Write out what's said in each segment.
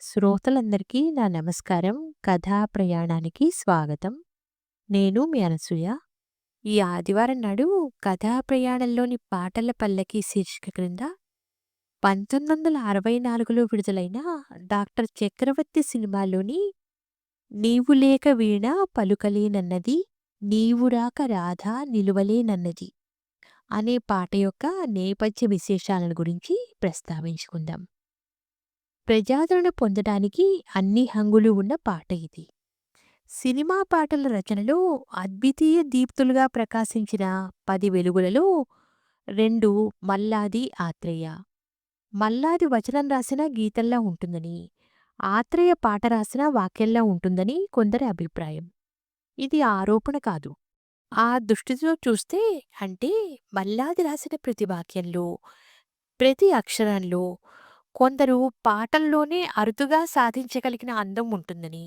శ్రోతలందరికీ నా నమస్కారం. కథా ప్రయాణానికి స్వాగతం. నేను మీ అనసూయ. ఈ ఆదివారం నాడు కథా ప్రయాణంలోని పాటల పల్లకి శీర్షిక క్రింద 1964లో విడుదలైన డాక్టర్ చక్రవర్తి సినిమాలోని 'నీవు లేక వీణ పలుకలేనన్నది నీవు రాక రాధ నిలువలేనన్నది' అనే పాట యొక్క నేపథ్య విశేషాలను గురించి ప్రస్తావించుకుందాం. ప్రజాదరణ పొందడానికి అన్ని హంగులు ఉన్న పాట ఇది. సినిమా పాటల రచనలో అద్వితీయ దీప్తులుగా ప్రకాశించిన పది వెలుగులలో రెండు మల్లాది, ఆత్రేయ. మల్లాది వచనం రాసిన గీతంలా ఉంటుందని, ఆత్రేయ పాట రాసిన వాక్యంలా ఉంటుందని కొందరి అభిప్రాయం. ఇది ఆరోపణ కాదు. ఆ దృష్టితో చూస్తే అంటే మల్లాది రాసిన ప్రతి వాక్యంలో, ప్రతి అక్షరంలో కొందరు పాటల్లోనే అరుదుగా సాధించగలిగిన అందం ఉంటుందని,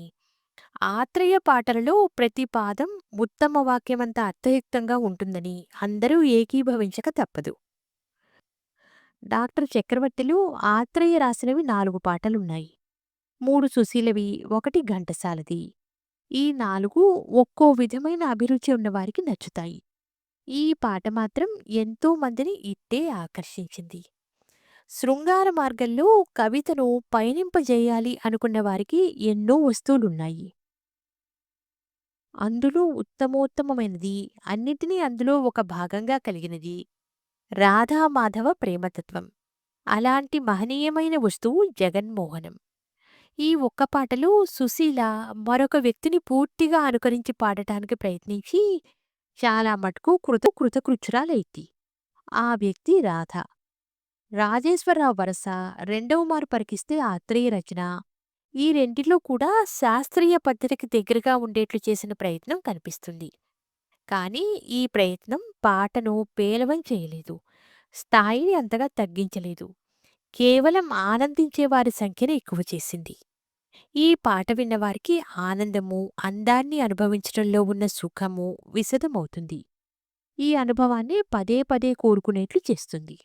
ఆత్రేయ పాటలలో ప్రతి పాదం ఉత్తమ వాక్యమంత అర్థయుక్తంగా ఉంటుందని అందరూ ఏకీభవించక తప్పదు. డాక్టర్ చక్రవర్తిలు ఆత్రేయ రాసినవి నాలుగు పాటలున్నాయి. మూడు సుశీలవి, ఒకటి ఘంటసాలది. ఈ నాలుగు ఒక్కో విధమైన అభిరుచి ఉన్నవారికి నచ్చుతాయి. ఈ పాట మాత్రం ఎంతో మందిని ఇట్టే ఆకర్షించింది. శృంగార మార్గంలో కవితను పయనింపజేయాలి అనుకున్న వారికి ఎన్నో వస్తువులున్నాయి. అందులో ఉత్తమోత్తమమైనది, అన్నిటినీ అందులో ఒక భాగంగా కలిగినది రాధామాధవ ప్రేమతత్వం. అలాంటి మహనీయమైన వస్తువు జగన్మోహనం. ఈ ఒక్క పాటలో సుశీల మరొక వ్యక్తిని పూర్తిగా అనుకరించి పాడటానికి ప్రయత్నించి చాలా మటుకు కృత కృతకృత్యురాలైంది. ఆ వ్యక్తి రాధ. రాజేశ్వరరావు వరస రెండవ మారు పరికిస్తే ఆత్రేయ రచన. ఈ రెండిలో కూడా శాస్త్రీయ పద్ధతికి దగ్గరగా ఉండేట్లు చేసిన ప్రయత్నం కనిపిస్తుంది. కానీ ఈ ప్రయత్నం పాటను పేలవం చేయలేదు. స్థాయిని అంతగా తగ్గించలేదు. కేవలం ఆనందించే వారి సంఖ్యను ఎక్కువ చేసింది. ఈ పాట విన్నవారికి ఆనందము, అందాన్ని అనుభవించడంలో ఉన్న సుఖము విశదమవుతుంది. ఈ అనుభవాన్ని పదే పదే కోరుకునేట్లు చేస్తుంది.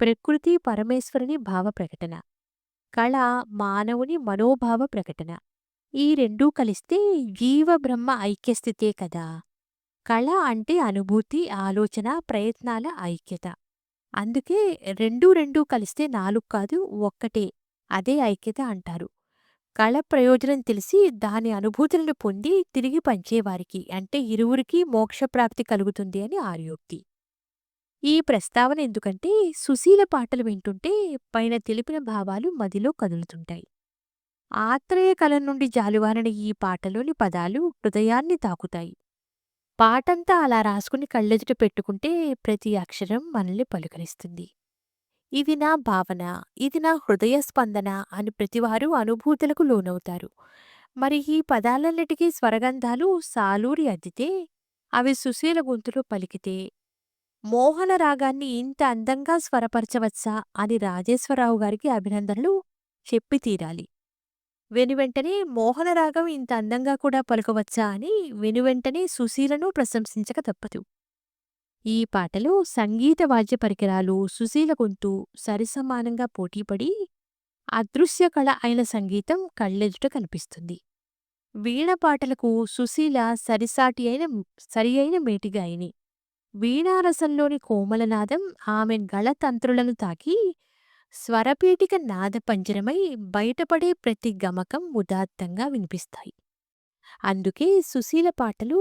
ప్రకృతి పరమేశ్వరుని భావ ప్రకటన. కళ మానవుని మనోభావ ప్రకటన. ఈ రెండూ కలిస్తే జీవ బ్రహ్మ ఐక్యస్థితే కదా! కళ అంటే అనుభూతి, ఆలోచన, ప్రయత్నాల ఐక్యత. అందుకే రెండూ రెండూ కలిస్తే నాలుగు కాదు ఒక్కటే అదే ఐక్యత అంటారు. కళ ప్రయోజనం తెలిసి దాని అనుభూతులను పొంది తిరిగి పంచేవారికి అంటే ఇరువురికీ మోక్షప్రాప్తి కలుగుతుంది అని ఆర్యోక్తి. ఈ ప్రస్తావన ఎందుకంటే సుశీల పాటలు వింటుంటే పైన తెలిపిన భావాలు మదిలో కదులుతుంటాయి. ఆత్రేయ కల నుండి జాలువారిన ఈ పాటలోని పదాలు హృదయాన్ని తాకుతాయి. పాటంతా అలా రాసుకుని కళ్ళెదుట పెట్టుకుంటే ప్రతి అక్షరం మనల్ని పలుకరిస్తుంది. ఇది నా భావన, ఇది నా హృదయ స్పందన అని ప్రతివారు అనుభూతులకు లోనవుతారు. మరి ఈ పదాలన్నిటికీ స్వరగంధాలు సాలూరి అద్దితే అవి సుశీల గొంతులో పలికితే మోహన రాగాన్ని ఇంత అందంగా స్వరపరచవచ్చా అని రాజేశ్వరరావు గారికి అభినందనలు చెప్పి తీరాలి. వెనువెంటనే మోహన రాగం ఇంత అందంగా కూడా పలుకవచ్చా అని వెనువెంటనే సుశీలను ప్రశంసించక తప్పదు. ఈ పాటలో సంగీత వాద్య పరికరాలు, సుశీల గొంతు సరిసమానంగా పోటీపడి అదృశ్య కళ అయిన సంగీతం కళ్ళెదుట కనిపిస్తుంది. వీణ పాటలకు సుశీల సరిసాటి అయిన సరి అయిన మేటిగాయని. వీణారసంలోని కోమలనాదం ఆమె గళతంత్రులను తాకి స్వరపీఠిక నాదపంజరమై బయటపడే ప్రతి గమకం ఉదాత్తంగా వినిపిస్తాయి. అందుకే సుశీల పాటలు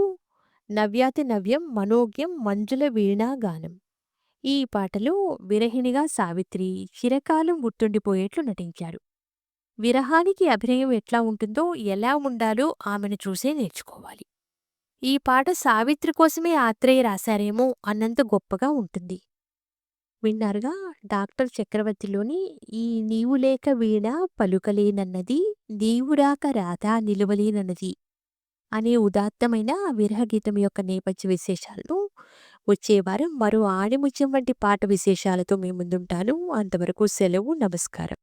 నవ్యాతి నవ్యం మనోజ్ఞం మంజుల వీణాగానం ఈ పాటలో విరహిణిగా సావిత్రి చిరకాలం గుర్తుండిపోయేట్లు నటించారు. విరహానికి అభినయం ఎట్లా ఉంటుందో, ఎలా ఉండాలో ఆమెను చూసే నేర్చుకోవాలి. ఈ పాట సావిత్రి కోసమే ఆత్రేయ రాశారేమో అన్నంత గొప్పగా ఉంటుంది. విన్నారుగా డాక్టర్ చక్రవర్తిలోని ఈ నీవు లేక వీణ పలుకలేనన్నది నీవురాక రాధా నిలువలేనన్నది అనే ఉదాత్తమైన విరహగీతం యొక్క నేపథ్య విశేషాలను వచ్చేవారం మరో ఆడిముత్యం వంటి పాట విశేషాలతో మీ ముందుంటాను. అంతవరకు సెలవు. నమస్కారం.